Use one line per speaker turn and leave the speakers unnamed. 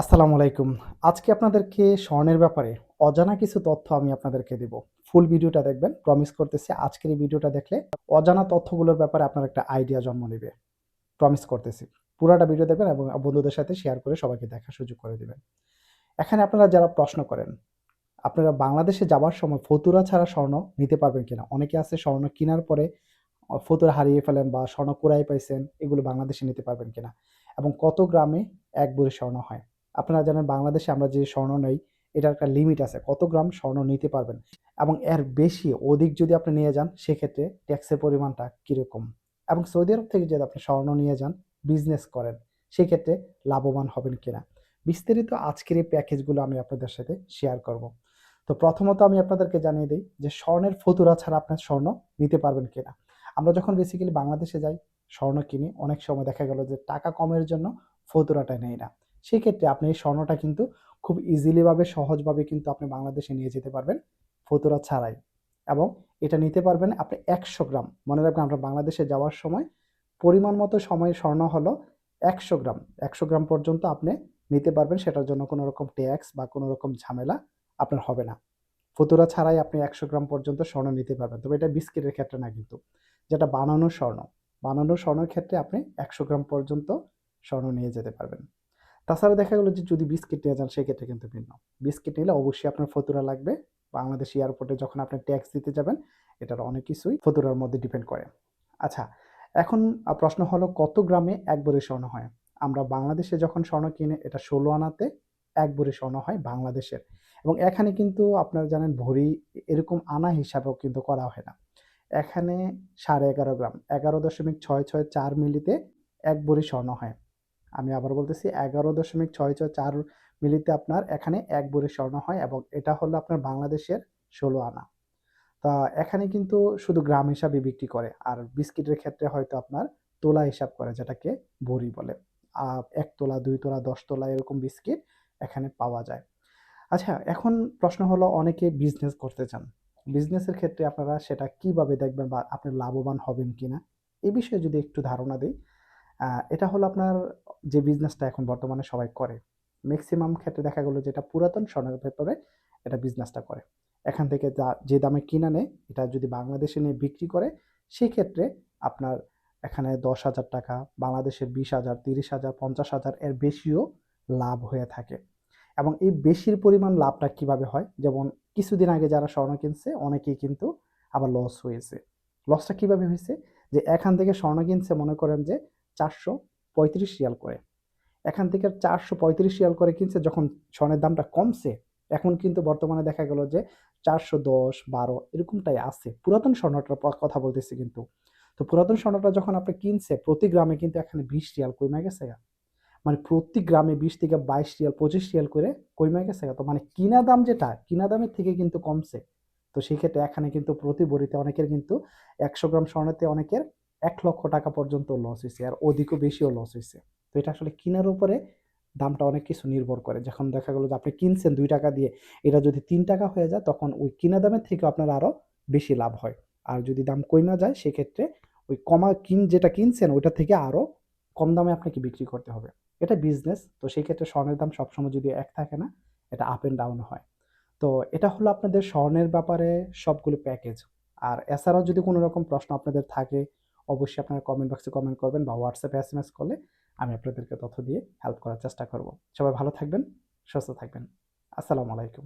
আসসালামু আলাইকুম। আজকে আপনাদেরকে স্বর্ণের ব্যাপারে অজানা কিছু তথ্য আমি আপনাদেরকে দেব। ফুল ভিডিওটা দেখবেন প্রমিস করতেছি আজকের এই ভিডিওটা দেখলে অজানা তথ্যগুলোর ব্যাপারে আপনার একটা আইডিয়া জন্ম নেবে। প্রমিস করতেছি। পুরাটা ভিডিও দেখবেন এবং বন্ধুদের সাথে শেয়ার করে সবাইকে দেখার সুযোগ করে দেবেন। এখানে আপনারা যারা প্রশ্ন করেন, আপনারা বাংলাদেশে যাওয়ার সময় ফতুরা ছাড়া স্বর্ণ নিতে পারবেন কিনা? অনেকে আছে স্বর্ণ কেনার পরে ফতুরা হারিয়ে ফেলেন বা স্বর্ণ কুড়াই পাইছেন, এগুলো বাংলাদেশে নিতে পারবেন কিনা? এবং কত গ্রামে এক ভরি স্বর্ণ হয়? আপনারা জানেন বাংলাদেশে আমরা যে স্বর্ণ নেই, এটার একটা লিমিট আছে। কত গ্রাম স্বর্ণ নিতে পারবেন? এবং এর বেশি, অধিক যদি আপনি নিয়ে যান, সেক্ষেত্রে ট্যাক্সের পরিমাণটা কীরকম? এবং সৌদি আরব থেকে যদি আপনি স্বর্ণ নিয়ে যান বিজনেস করেন, সেক্ষেত্রে লাভবান হবেন কিনা? বিস্তারিত আজকের এই প্যাকেজগুলো আমি আপনাদের সাথে শেয়ার করব। তো প্রথমত আমি আপনাদেরকে জানিয়ে দিই যে স্বর্ণের ফতুরা ছাড়া আপনার স্বর্ণ নিতে পারবেন কিনা। আমরা যখন বেসিক্যালি বাংলাদেশে যাই, স্বর্ণ কিনি, অনেক সময় দেখা গেল যে টাকা কমের জন্য ফতুরাটা নেই না। সেক্ষেত্রে আপনি এই স্বর্ণটা কিন্তু খুব ইজিলিভাবে সহজভাবে কিন্তু আপনি বাংলাদেশে নিয়ে যেতে পারবেন ফতুরা ছাড়াই। এবং এটা নিতে পারবেন আপনি একশো গ্রাম। মনে রাখবেন আমরা বাংলাদেশে যাওয়ার সময় পরিমাণ মতো সময় স্বর্ণ হলো একশো গ্রাম। একশো গ্রাম পর্যন্ত আপনি নিতে পারবেন, সেটার জন্য কোনো রকম ট্যাক্স বা কোনো রকম ঝামেলা আপনার হবে না। ফতুরা ছাড়াই আপনি একশো গ্রাম পর্যন্ত স্বর্ণ নিতে পারবেন। তবে এটা বিস্কিটের ক্ষেত্রে না কিন্তু। যেটা বানানো স্বর্ণ। বানানো স্বর্ণের ক্ষেত্রে আপনি একশো গ্রাম পর্যন্ত স্বর্ণ নিয়ে যেতে পারবেন। তাছাড়া দেখা গেলো যে যদি বিস্কিট নিয়ে যান, সেক্ষেত্রে কিন্তু ভিন্ন। বিস্কিট নিলে অবশ্যই আপনার ফতুরা লাগবে। বাংলাদেশ এয়ারপোর্টে যখন আপনি ট্যাক্স দিতে যাবেন, এটার অনেক কিছুই ফতুরার মধ্যে ডিপেন্ড করে। আচ্ছা এখন প্রশ্ন হলো কত গ্রামে এক ভরি স্বর্ণ হয়? আমরা বাংলাদেশে যখন স্বর্ণ কিনে, এটা ষোলো আনাতে এক ভরি স্বর্ণ হয় বাংলাদেশের। এবং এখানে কিন্তু আপনারা জানেন ভরি এরকম আনা হিসাবেও কিন্তু করা হয় না। এখানে সাড়ে এগারো গ্রাম, এগারো দশমিক ছয় ছয় চার মিলিতে এক ভরি স্বর্ণ হয়। আমি আবার বলতেছি এগারো দশমিক ছয় ছয় চার মিলিতে আপনার এখানে এক ভরি স্বর্ণ হয় এবং এটা হলো আপনার বাংলাদেশের ষোলো আনা। তা এখানে কিন্তু শুধু গ্রাম হিসাবে বিক্রি করে, আর বিস্কিটের ক্ষেত্রে হয়তো আপনার তোলা হিসাব করে, যেটাকে ভরি বলে। এক তোলা, দুই তোলা, দশ তোলা এরকম বিস্কিট এখানে পাওয়া যায়। আচ্ছা এখন প্রশ্ন হলো অনেকে বিজনেস করতে চান। বিজনেসের ক্ষেত্রে আপনারা সেটা কীভাবে দেখবেন বা আপনি লাভবান হবেন কিনা? এ বিষয়ে যদি একটু ধারণা দিই এটা হলো আপনার যে বিজনেসটা এখন বর্তমানে সবাই করে। ম্যাক্সিমাম ক্ষেত্রে দেখা গেলো যেটা পুরাতন ব্যাপারে এটা বিজনেসটা করে। এখান থেকে যা, যে দামে কিনা নেয়, এটা যদি বাংলাদেশে নিয়ে বিক্রি করে, সেক্ষেত্রে আপনার এখানে দশ হাজার টাকা, বাংলাদেশের বিশ হাজার, তিরিশ হাজার, পঞ্চাশ হাজার এর বেশিও লাভ হয়ে থাকে। এবং এই বেশির পরিমাণ লাভটা কীভাবে হয়? যেমন কিছুদিন আগে যারা স্বর্ণ কিনছে, অনেকেই কিন্তু আবার লস হয়েছে। লসটা কীভাবে হয়েছে? যে এখান থেকে স্বর্ণ কিনছে, মনে করেন যে চারশো পঁয়ত্রিশ রিয়াল করে এখান থেকে চারশো পঁয়ত্রিশ রিয়াল করে কিনছে, যখন স্বর্ণের দামটা কমছে, এখন কিন্তু বর্তমানে দেখা গেল যে চারশো দশ, বারো এরকমটাই আছে পুরাতন স্বর্ণটার কথা বলতেছি কিন্তু তো পুরাতন স্বর্ণটা যখন আপনি কিনছে, প্রতি গ্রামে কিন্তু এখানে বিশ রিয়াল কমে গেছে। মানে প্রতি গ্রামে বিশ থেকে বাইশ রিয়াল, পঁচিশ রিয়াল করে কমে গেছে। তো মানে কিনা দাম যেটা, কিনা দামের থেকে কিন্তু কমছে তো সেই ক্ষেত্রে এখানে কিন্তু প্রতি বড়িতে অনেকের কিন্তু একশো গ্রাম স্বর্ণতে অনেকের এক লক্ষ টাকা পর্যন্ত লস হয়েছে আর অধিকও বেশিও লস হয়েছে তো এটা আসলে কেনার উপরে দামটা অনেক কিছু নির্ভর করে। যখন দেখা গেলো যে আপনি কিনছেন দুই টাকা দিয়ে, এটা যদি তিন টাকা হয়ে যায়, তখন ওই কিনা দামের থেকে আপনার আরও বেশি লাভ হয়। আর যদি দাম কমে যায়, সেক্ষেত্রে ওই কমা কিন, যেটা কিনছেন, ওইটা থেকে আরও কম দামে আপনাকে বিক্রি করতে হবে। এটা বিজনেস তো সেই ক্ষেত্রে স্বর্ণের দাম সবসময় যদি এক থাকে না, এটা আপ অ্যান্ড ডাউন হয়। তো এটা হলো আপনাদের স্বর্ণের ব্যাপারে সবগুলো প্যাকেজ আর এছাড়াও যদি কোনো রকম প্রশ্ন আপনাদের থাকে অবশ্যই আপনারা কমেন্ট বক্সে কমেন্ট করবেন বা হোয়াটসঅ্যাপে এস এম এস করলে আমি আপনাদেরকে তথ্য দিয়ে হেল্প করার চেষ্টা করব। সবাই ভালো থাকবেন, সুস্থ থাকবেন। আসসালামু আলাইকুম।